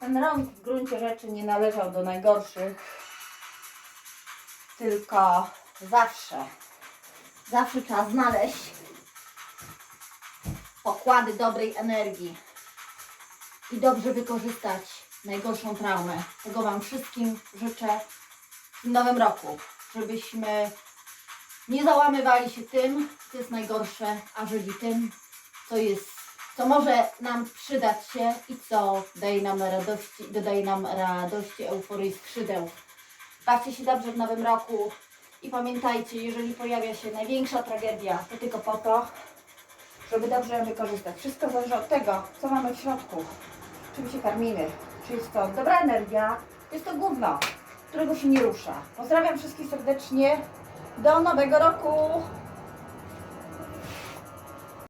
Ten rok w gruncie rzeczy nie należał do najgorszych, tylko zawsze, zawsze trzeba znaleźć pokłady dobrej energii i dobrze wykorzystać najgorszą traumę. Tego Wam wszystkim życzę w nowym roku, żebyśmy nie załamywali się tym, co jest najgorsze, a żyli tym, co jest, co może nam przydać się i co daje nam radości, dodaje nam radości, euforii, skrzydeł. Bawcie się dobrze w nowym roku i pamiętajcie, jeżeli pojawia się największa tragedia, to tylko po to, żeby dobrze ją wykorzystać. Wszystko zależy od tego, co mamy w środku, czym się karmimy. Czy jest to dobra energia, jest to gówno, którego się nie rusza. Pozdrawiam wszystkich serdecznie. Do nowego roku!